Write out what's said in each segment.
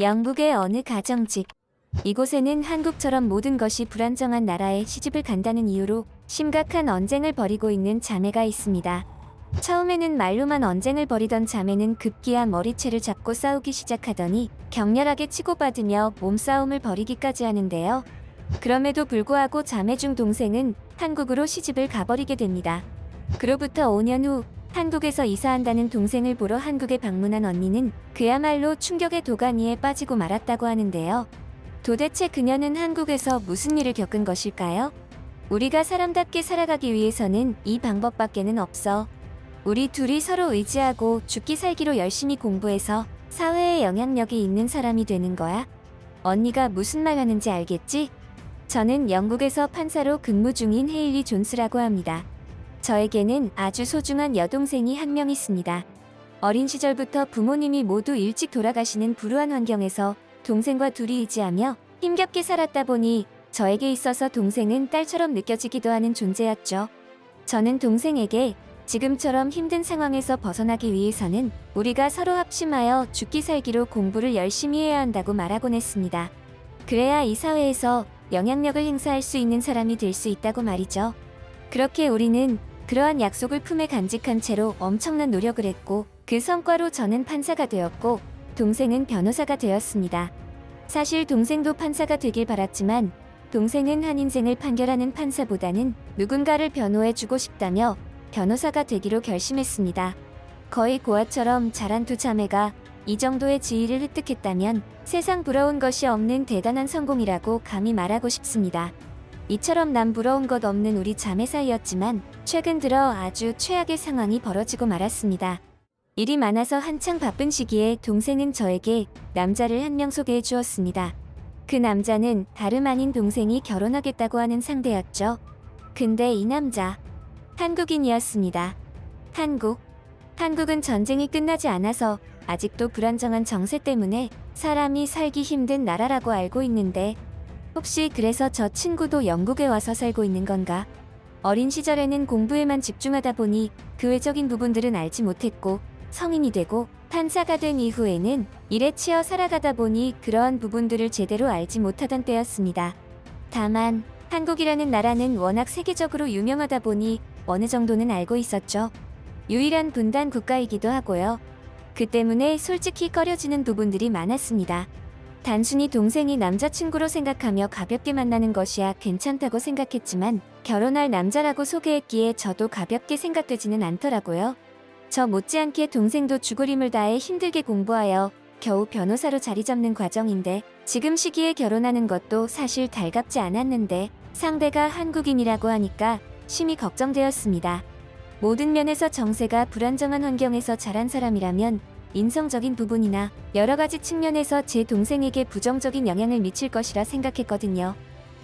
영국의 어느 가정집. 이곳에는 한국처럼 모든 것이 불안정한 나라에 시집을 간다는 이유로 심각한 언쟁을 벌이고 있는 자매가 있습니다. 처음에는 말로만 언쟁을 벌이던 자매는 급기야 머리채를 잡고 싸우기 시작하더니 격렬하게 치고받으며 몸싸움을 벌이기까지 하는데요. 그럼에도 불구하고 자매 중 동생은 한국으로 시집을 가버리게 됩니다. 그로부터 5년 후 한국에서 이사한다는 동생을 보러 한국에 방문한 언니는 그야말로 충격의 도가니에 빠지고 말았다고 하는데요. 도대체 그녀는 한국에서 무슨 일을 겪은 것일까요? 우리가 사람답게 살아가기 위해서는 이 방법밖에는 없어. 우리 둘이 서로 의지하고 죽기 살기로 열심히 공부해서 사회에 영향력이 있는 사람이 되는 거야. 언니가 무슨 말 하는지 알겠지? 저는 영국에서 판사로 근무 중인 헤일리 존스라고 합니다. 저에게는 아주 소중한 여동생이 한 명 있습니다. 어린 시절부터 부모님이 모두 일찍 돌아가시는 불우한 환경에서 동생과 둘이 의지하며 힘겹게 살았다 보니 저에게 있어서 동생은 딸처럼 느껴지기도 하는 존재였죠. 저는 동생에게 지금처럼 힘든 상황에서 벗어나기 위해서는 우리가 서로 합심하여 죽기 살기로 공부를 열심히 해야 한다고 말하곤 했습니다. 그래야 이 사회에서 영향력을 행사할 수 있는 사람이 될 수 있다고 말이죠. 그렇게 우리는 그러한 약속을 품에 간직한 채로 엄청난 노력을 했고 그 성과로 저는 판사가 되었고 동생은 변호사가 되었습니다. 사실 동생도 판사가 되길 바랐지만 동생은 한 인생을 판결하는 판사보다는 누군가를 변호해주고 싶다며 변호사가 되기로 결심했습니다. 거의 고아처럼 자란 두 자매가 이 정도의 지위를 획득했다면 세상 부러운 것이 없는 대단한 성공이라고 감히 말하고 싶습니다. 이처럼 남 부러운 것 없는 우리 자매 사이였지만 최근 들어 아주 최악의 상황이 벌어지고 말았습니다. 일이 많아서 한창 바쁜 시기에 동생은 저에게 남자를 한 명 소개해 주었습니다. 그 남자는 다름 아닌 동생이 결혼하겠다고 하는 상대였죠. 근데 이 남자 한국인이었습니다. 한국 한국은 전쟁이 끝나지 않아서 아직도 불안정한 정세 때문에 사람이 살기 힘든 나라라고 알고 있는데 혹시 그래서 저 친구도 영국에 와서 살고 있는 건가? 어린 시절에는 공부에만 집중하다 보니 그 외적인 부분들은 알지 못했고 성인이 되고 판사가 된 이후에는 일에 치여 살아가다 보니 그러한 부분들을 제대로 알지 못하던 때였습니다. 다만 한국이라는 나라는 워낙 세계적으로 유명하다 보니 어느 정도는 알고 있었죠. 유일한 분단 국가이기도 하고요. 그 때문에 솔직히 꺼려지는 부분들이 많았습니다. 단순히 동생이 남자친구로 생각하며 가볍게 만나는 것이야 괜찮다고 생각했지만 결혼할 남자라고 소개했기에 저도 가볍게 생각되지는 않더라고요. 저 못지않게 동생도 죽을 힘을 다해 힘들게 공부하여 겨우 변호사로 자리 잡는 과정인데 지금 시기에 결혼하는 것도 사실 달갑지 않았는데 상대가 한국인이라고 하니까 심히 걱정되었습니다. 모든 면에서 정세가 불안정한 환경에서 자란 사람이라면 인성적인 부분이나 여러 가지 측면에서 제 동생에게 부정적인 영향을 미칠 것이라 생각했거든요.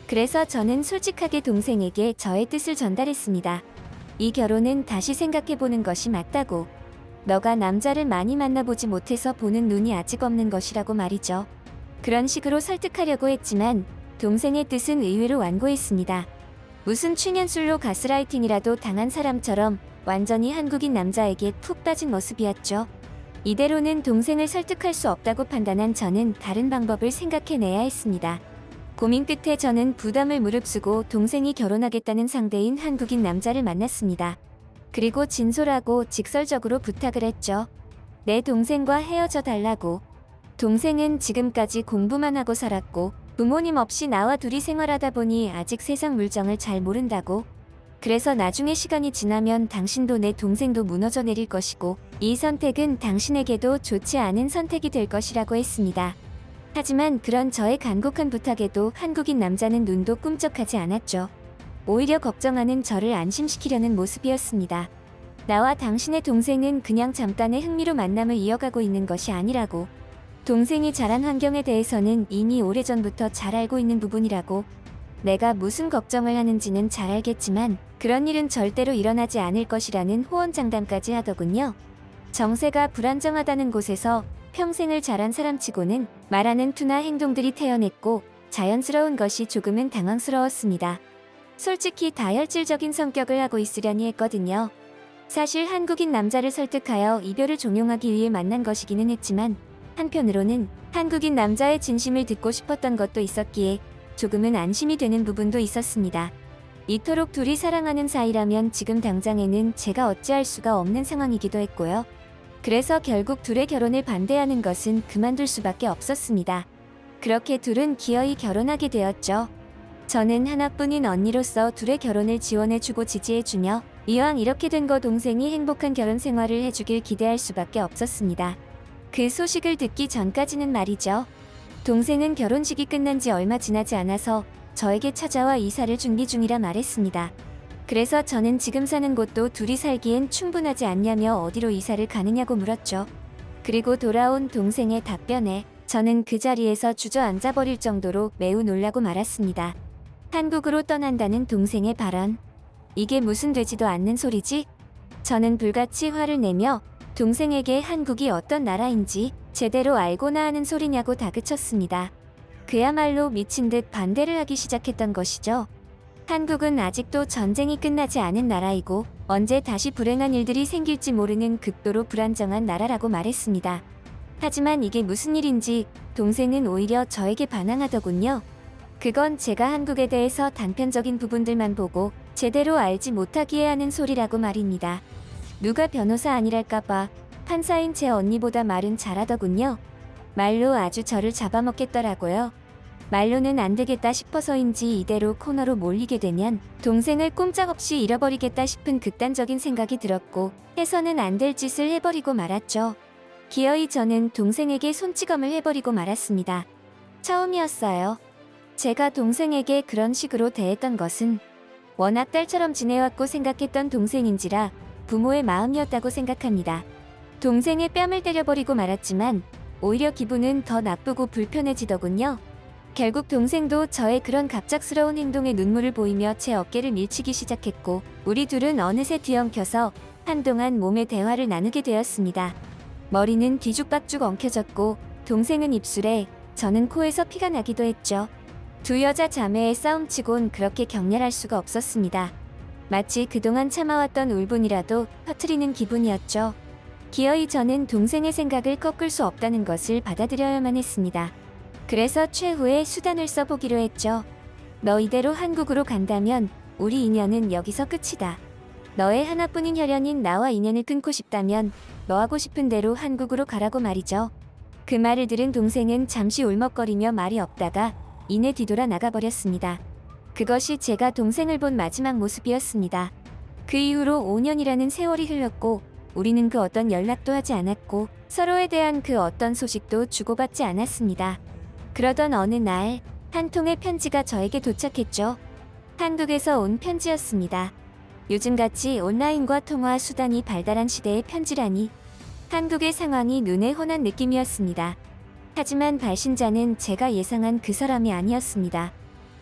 그래서 저는 솔직하게 동생에게 저의 뜻을 전달했습니다. 이 결혼은 다시 생각해보는 것이 맞다고. 너가 남자를 많이 만나보지 못해서 보는 눈이 아직 없는 것이라고 말이죠. 그런 식으로 설득하려고 했지만 동생의 뜻은 의외로 완고했습니다. 무슨 취년술로 가스라이팅이라도 당한 사람처럼 완전히 한국인 남자에게 푹 빠진 모습이었죠. 이대로는 동생을 설득할 수 없다고 판단한 저는 다른 방법을 생각해내야 했습니다. 고민 끝에 저는 부담을 무릅쓰고 동생이 결혼하겠다는 상대인 한국인 남자를 만났습니다. 그리고 진솔하고 직설적으로 부탁을 했죠. 내 동생과 헤어져 달라고. 동생은 지금까지 공부만 하고 살았고 부모님 없이 나와 둘이 생활하다 보니 아직 세상 물정을 잘 모른다고. 그래서 나중에 시간이 지나면 당신도 내 동생도 무너져 내릴 것이고 이 선택은 당신에게도 좋지 않은 선택이 될 것이라고 했습니다. 하지만 그런 저의 간곡한 부탁에도 한국인 남자는 눈도 꿈쩍하지 않았죠. 오히려 걱정하는 저를 안심시키려는 모습이었습니다. 나와 당신의 동생은 그냥 잠깐의 흥미로 만남을 이어가고 있는 것이 아니라고. 동생이 자란 환경에 대해서는 이미 오래전부터 잘 알고 있는 부분이라고. 내가 무슨 걱정을 하는지는 잘 알겠지만 그런 일은 절대로 일어나지 않을 것이라는 호언장담까지 하더군요. 정세가 불안정하다는 곳에서 평생을 자란 사람치고는 말하는 투나 행동들이 태어냈고 자연스러운 것이 조금은 당황스러웠습니다. 솔직히 다혈질적인 성격을 하고 있으려니 했거든요. 사실 한국인 남자를 설득하여 이별을 종용하기 위해 만난 것이기는 했지만 한편으로는 한국인 남자의 진심을 듣고 싶었던 것도 있었기에 조금은 안심이 되는 부분도 있었습니다. 이토록 둘이 사랑하는 사이라면 지금 당장에는 제가 어찌할 수가 없는 상황이기도 했고요. 그래서 결국 둘의 결혼을 반대하는 것은 그만둘 수밖에 없었습니다. 그렇게 둘은 기어이 결혼하게 되었죠. 저는 하나뿐인 언니로서 둘의 결혼을 지원해주고 지지해주며 이왕 이렇게 된 거 동생이 행복한 결혼 생활을 해주길 기대할 수밖에 없었습니다. 그 소식을 듣기 전까지는 말이죠. 동생은 결혼식이 끝난 지 얼마 지나지 않아서 저에게 찾아와 이사를 준비 중이라 말했습니다. 그래서 저는 지금 사는 곳도 둘이 살기엔 충분하지 않냐며 어디로 이사를 가느냐고 물었죠. 그리고 돌아온 동생의 답변에 저는 그 자리에서 주저앉아 버릴 정도로 매우 놀라고 말았습니다. 한국으로 떠난다는 동생의 발언. 이게 무슨 되지도 않는 소리지? 저는 불같이 화를 내며 동생에게 한국이 어떤 나라인지 제대로 알고나 하는 소리냐고 다그쳤습니다. 그야말로 미친 듯 반대를 하기 시작했던 것이죠. 한국은 아직도 전쟁이 끝나지 않은 나라이고 언제 다시 불행한 일들이 생길지 모르는 극도로 불안정한 나라라고 말했습니다. 하지만 이게 무슨 일인지 동생은 오히려 저에게 반항하더군요. 그건 제가 한국에 대해서 단편적인 부분들만 보고 제대로 알지 못하기에 하는 소리라고 말입니다. 누가 변호사 아니랄까봐 판사인 제 언니보다 말은 잘하더군요. 말로 아주 저를 잡아먹겠더라고요. 말로는 안 되겠다 싶어서인지 이대로 코너로 몰리게 되면 동생을 꼼짝없이 잃어버리겠다 싶은 극단적인 생각이 들었고 해서는 안 될 짓을 해버리고 말았죠. 기어이 저는 동생에게 손찌검을 해버리고 말았습니다. 처음이었어요. 제가 동생에게 그런 식으로 대했던 것은 워낙 딸처럼 지내왔고 생각했던 동생인지라 부모의 마음이었다고 생각합니다. 동생의 뺨을 때려버리고 말았지만 오히려 기분은 더 나쁘고 불편해지더군요. 결국 동생도 저의 그런 갑작스러운 행동에 눈물을 보이며 제 어깨를 밀치기 시작했고 우리 둘은 어느새 뒤엉켜서 한동안 몸의 대화를 나누게 되었습니다. 머리는 뒤죽박죽 엉켜졌고 동생은 입술에 저는 코에서 피가 나기도 했죠. 두 여자 자매의 싸움치곤 그렇게 격렬할 수가 없었습니다. 마치 그동안 참아왔던 울분이라도 터트리는 기분이었죠. 기어이 저는 동생의 생각을 꺾을 수 없다는 것을 받아들여야만 했습니다. 그래서 최후의 수단을 써보기로 했죠. 너 이대로 한국으로 간다면 우리 인연은 여기서 끝이다. 너의 하나뿐인 혈연인 나와 인연을 끊고 싶다면 너 하고 싶은 대로 한국으로 가라고 말이죠. 그 말을 들은 동생은 잠시 울먹거리며 말이 없다가 이내 뒤돌아 나가버렸습니다. 그것이 제가 동생을 본 마지막 모습이었습니다. 그 이후로 5년이라는 세월이 흘렀고 우리는 그 어떤 연락도 하지 않았고 서로에 대한 그 어떤 소식도 주고받지 않았습니다. 그러던 어느 날 한 통의 편지가 저에게 도착했죠. 한국에서 온 편지였습니다. 요즘같이 온라인과 통화 수단이 발달한 시대의 편지라니 한국의 상황이 눈에 훤한 느낌이었습니다. 하지만 발신자는 제가 예상한 그 사람이 아니었습니다.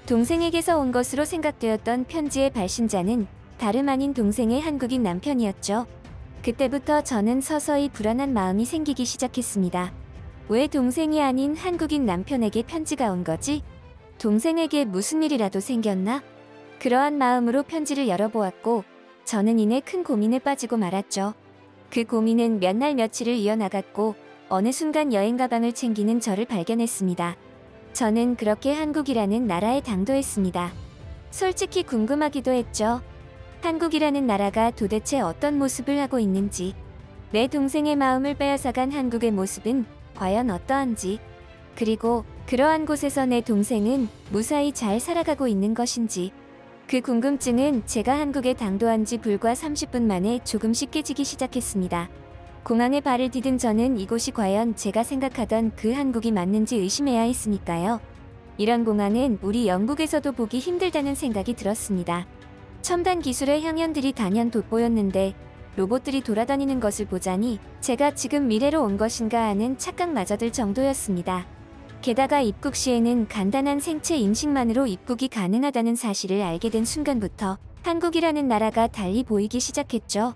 동생에게서 온 것으로 생각되었던 편지의 발신자는 다름 아닌 동생의 한국인 남편이었죠. 그때부터 저는 서서히 불안한 마음이 생기기 시작했습니다. 왜 동생이 아닌 한국인 남편에게 편지가 온 거지? 동생에게 무슨 일이라도 생겼나? 그러한 마음으로 편지를 열어보았고 저는 이내 큰 고민에 빠지고 말았죠. 그 고민은 몇 날 며칠을 이어나갔고 어느 순간 여행 가방을 챙기는 저를 발견했습니다. 저는 그렇게 한국이라는 나라에 당도했습니다. 솔직히 궁금하기도 했죠. 한국이라는 나라가 도대체 어떤 모습을 하고 있는지, 내 동생의 마음을 빼앗아간 한국의 모습은 과연 어떠한지, 그리고 그러한 곳에서 내 동생은 무사히 잘 살아가고 있는 것인지, 그 궁금증은 제가 한국에 당도한 지 불과 30분 만에 조금씩 깨지기 시작했습니다. 공항에 발을 디딘 저는 이곳이 과연 제가 생각하던 그 한국이 맞는지 의심해야 했으니까요. 이런 공항은 우리 영국에서도 보기 힘들다는 생각이 들었습니다. 첨단 기술의 향연들이 단연 돋보였는데 로봇들이 돌아다니는 것을 보자니 제가 지금 미래로 온 것인가 하는 착각마저 들 정도였습니다. 게다가 입국 시에는 간단한 생체 인식만으로 입국이 가능하다는 사실을 알게 된 순간부터 한국이라는 나라가 달리 보이기 시작했죠.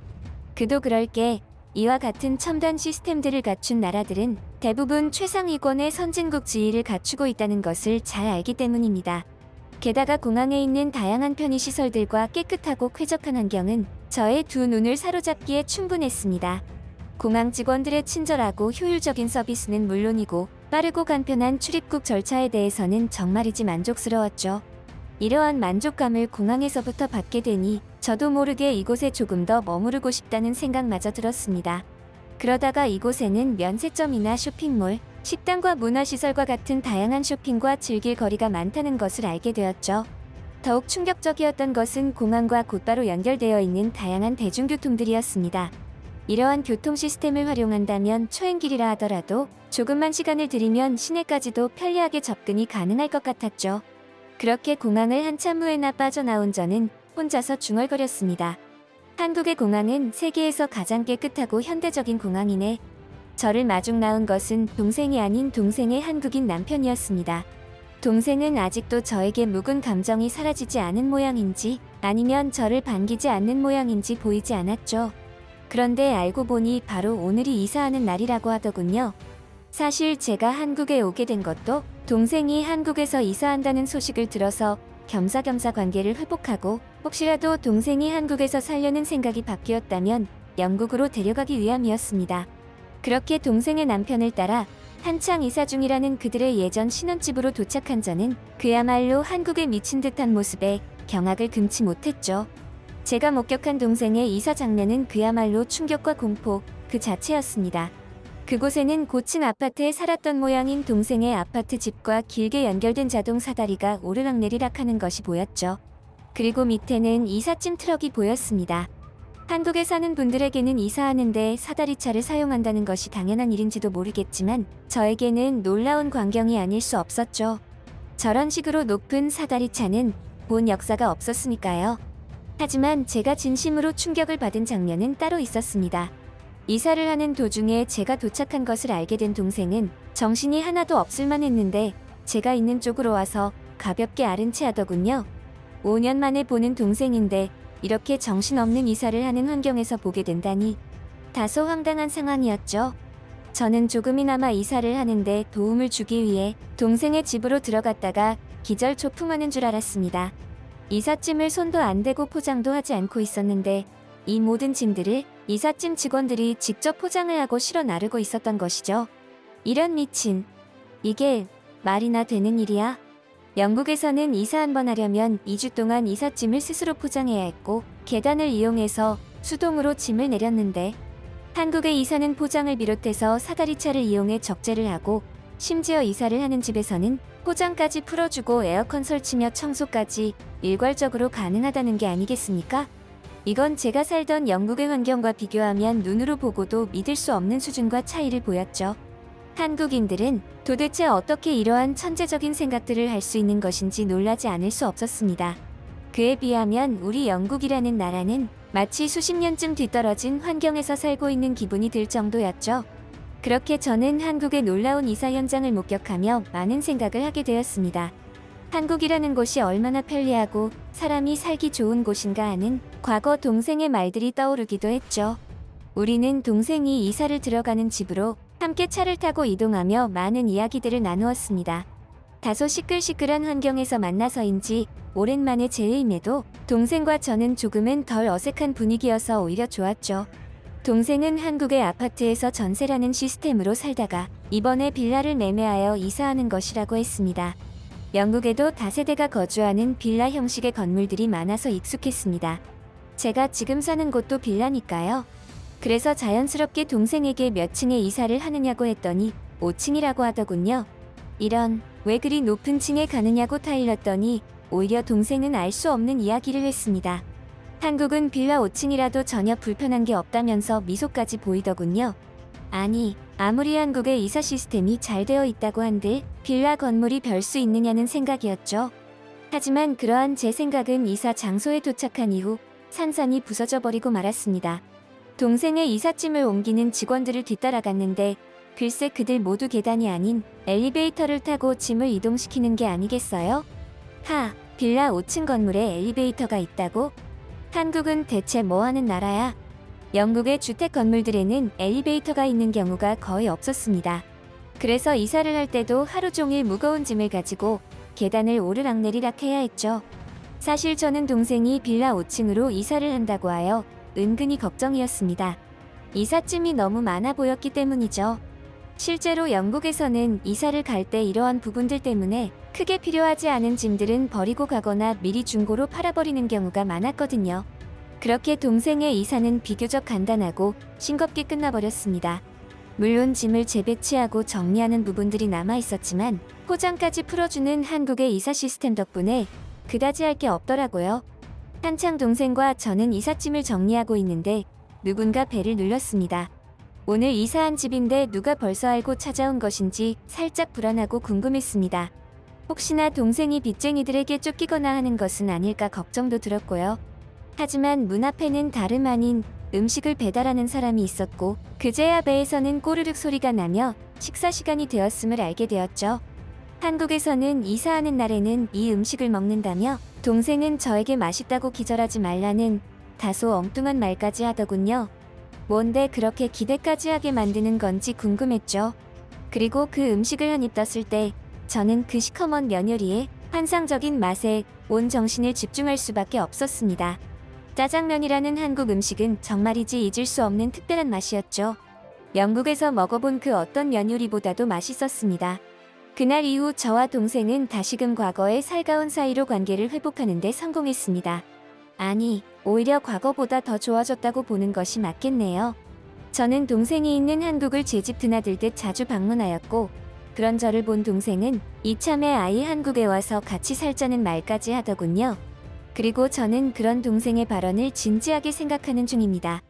그도 그럴 게 이와 같은 첨단 시스템들을 갖춘 나라들은 대부분 최상위권의 선진국 지위를 갖추고 있다는 것을 잘 알기 때문입니다. 게다가 공항에 있는 다양한 편의시설들과 깨끗하고 쾌적한 환경은 저의 두 눈을 사로잡기에 충분했습니다. 공항 직원들의 친절하고 효율적인 서비스는 물론이고 빠르고 간편한 출입국 절차에 대해서는 정말이지 만족스러웠죠. 이러한 만족감을 공항에서부터 받게 되니 저도 모르게 이곳에 조금 더 머무르고 싶다는 생각마저 들었습니다. 그러다가 이곳에는 면세점이나 쇼핑몰, 식당과 문화시설과 같은 다양한 쇼핑과 즐길 거리가 많다는 것을 알게 되었죠. 더욱 충격적이었던 것은 공항과 곧바로 연결되어 있는 다양한 대중교통들이었습니다. 이러한 교통 시스템을 활용한다면 초행길이라 하더라도 조금만 시간을 들이면 시내까지도 편리하게 접근이 가능할 것 같았죠. 그렇게 공항을 한참 후에나 빠져나온 저는 혼자서 중얼거렸습니다. 한국의 공항은 세계에서 가장 깨끗하고 현대적인 공항이네. 저를 마중 나온 것은 동생이 아닌 동생의 한국인 남편이었습니다. 동생은 아직도 저에게 묵은 감정이 사라지지 않은 모양인지 아니면 저를 반기지 않는 모양인지 보이지 않았죠. 그런데 알고 보니 바로 오늘이 이사하는 날이라고 하더군요. 사실 제가 한국에 오게 된 것도 동생이 한국에서 이사한다는 소식을 들어서 겸사겸사 관계를 회복하고 혹시라도 동생이 한국에서 살려는 생각이 바뀌었다면 영국으로 데려가기 위함이었습니다. 그렇게 동생의 남편을 따라 한창 이사 중이라는 그들의 예전 신혼집으로 도착한 저는 그야말로 한국에 미친 듯한 모습에 경악을 금치 못했죠. 제가 목격한 동생의 이사 장면은 그야말로 충격과 공포 그 자체였습니다. 그곳에는 고층 아파트에 살았던 모양인 동생의 아파트 집과 길게 연결된 자동 사다리가 오르락내리락 하는 것이 보였죠. 그리고 밑에는 이삿짐 트럭이 보였습니다. 한국에 사는 분들에게는 이사하는데 사다리차를 사용한다는 것이 당연한 일인지도 모르겠지만 저에게는 놀라운 광경이 아닐 수 없었죠. 저런 식으로 높은 사다리차는 본 역사가 없었으니까요. 하지만 제가 진심으로 충격을 받은 장면은 따로 있었습니다. 이사를 하는 도중에 제가 도착한 것을 알게 된 동생은 정신이 하나도 없을만 했는데 제가 있는 쪽으로 와서 가볍게 아른 채 하더군요. 5년 만에 보는 동생인데 이렇게 정신없는 이사를 하는 환경에서 보게 된다니 다소 황당한 상황이었죠. 저는 조금이나마 이사를 하는데 도움을 주기 위해 동생의 집으로 들어갔다가 기절 초풍하는 줄 알았습니다. 이삿짐을 손도 안 대고 포장도 하지 않고 있었는데 이 모든 짐들을 이삿짐 직원들이 직접 포장을 하고 실어 나르고 있었던 것이죠. 이런 미친. 이게 말이나 되는 일이야? 영국에서는 이사 한번 하려면 2주 동안 이삿짐을 스스로 포장해야 했고 계단을 이용해서 수동으로 짐을 내렸는데 한국의 이사는 포장을 비롯해서 사다리차를 이용해 적재를 하고 심지어 이사를 하는 집에서는 포장까지 풀어주고 에어컨 설치며 청소까지 일괄적으로 가능하다는 게 아니겠습니까? 이건 제가 살던 영국의 환경과 비교하면 눈으로 보고도 믿을 수 없는 수준과 차이를 보였죠. 한국인들은 도대체 어떻게 이러한 천재적인 생각들을 할 수 있는 것인지 놀라지 않을 수 없었습니다. 그에 비하면 우리 영국이라는 나라는 마치 수십 년쯤 뒤떨어진 환경에서 살고 있는 기분이 들 정도였죠. 그렇게 저는 한국의 놀라운 이사 현장을 목격하며 많은 생각을 하게 되었습니다. 한국이라는 곳이 얼마나 편리하고 사람이 살기 좋은 곳인가 하는 과거 동생의 말들이 떠오르기도 했죠. 우리는 동생이 이사를 들어가는 집으로 함께 차를 타고 이동하며 많은 이야기들을 나누었습니다. 다소 시끌시끌한 환경에서 만나서인지 오랜만에 재회임에도 동생과 저는 조금은 덜 어색한 분위기여서 오히려 좋았죠. 동생은 한국의 아파트에서 전세라는 시스템으로 살다가 이번에 빌라를 매매하여 이사하는 것이라고 했습니다. 영국에도 다세대가 거주하는 빌라 형식의 건물들이 많아서 익숙했습니다. 제가 지금 사는 곳도 빌라니까요. 그래서 자연스럽게 동생에게 몇 층에 이사를 하느냐고 했더니 5층이라고 하더군요. 이런 왜 그리 높은 층에 가느냐고 타일렀더니 오히려 동생은 알 수 없는 이야기를 했습니다. 한국은 빌라 5층이라도 전혀 불편한 게 없다면서 미소까지 보이더군요. 아니, 아무리 한국의 이사 시스템이 잘 되어 있다고 한들 빌라 건물이 별 수 있느냐는 생각이었죠. 하지만 그러한 제 생각은 이사 장소에 도착한 이후 산산이 부서져 버리고 말았습니다. 동생의 이삿짐을 옮기는 직원들을 뒤따라갔는데 글쎄 그들 모두 계단이 아닌 엘리베이터를 타고 짐을 이동시키는 게 아니겠어요? 하, 빌라 5층 건물에 엘리베이터가 있다고? 한국은 대체 뭐 하는 나라야? 영국의 주택 건물들에는 엘리베이터가 있는 경우가 거의 없었습니다. 그래서 이사를 할 때도 하루 종일 무거운 짐을 가지고 계단을 오르락내리락 해야 했죠. 사실 저는 동생이 빌라 5층으로 이사를 한다고 하여 은근히 걱정이었습니다. 이삿짐이 너무 많아 보였기 때문이죠. 실제로 영국에서는 이사를 갈 때 이러한 부분들 때문에 크게 필요하지 않은 짐들은 버리고 가거나 미리 중고로 팔아버리는 경우가 많았거든요. 그렇게 동생의 이사는 비교적 간단하고 싱겁게 끝나버렸습니다. 물론 짐을 재배치하고 정리하는 부분들이 남아 있었지만 포장까지 풀어주는 한국의 이사 시스템 덕분에 그다지 할 게 없더라고요. 한창 동생과 저는 이삿짐을 정리하고 있는데 누군가 배를 눌렀습니다. 오늘 이사한 집인데 누가 벌써 알고 찾아온 것인지 살짝 불안하고 궁금했습니다. 혹시나 동생이 빚쟁이들에게 쫓기거나 하는 것은 아닐까 걱정도 들었고요. 하지만 문 앞에는 다름 아닌 음식을 배달하는 사람이 있었고 그제야 배에서는 꼬르륵 소리가 나며 식사 시간이 되었음을 알게 되었죠. 한국에서는 이사하는 날에는 이 음식을 먹는다며 동생은 저에게 맛있다고 기절하지 말라는 다소 엉뚱한 말까지 하더군요. 뭔데 그렇게 기대까지 하게 만드는 건지 궁금했죠. 그리고 그 음식을 한 입 떴을 때 저는 그 시커먼 면요리에 환상적인 맛에 온 정신을 집중할 수밖에 없었습니다. 짜장면이라는 한국 음식은 정말이지 잊을 수 없는 특별한 맛이었죠. 영국에서 먹어본 그 어떤 면 요리보다도 맛있었습니다. 그날 이후 저와 동생은 다시금 과거의 살가운 사이로 관계를 회복하는 데 성공했습니다. 아니, 오히려 과거보다 더 좋아졌다고 보는 것이 맞겠네요. 저는 동생이 있는 한국을 제 집 드나들 듯 자주 방문하였고, 그런 저를 본 동생은 이참에 아이 한국에 와서 같이 살자는 말까지 하더군요. 그리고 저는 그런 동생의 발언을 진지하게 생각하는 중입니다.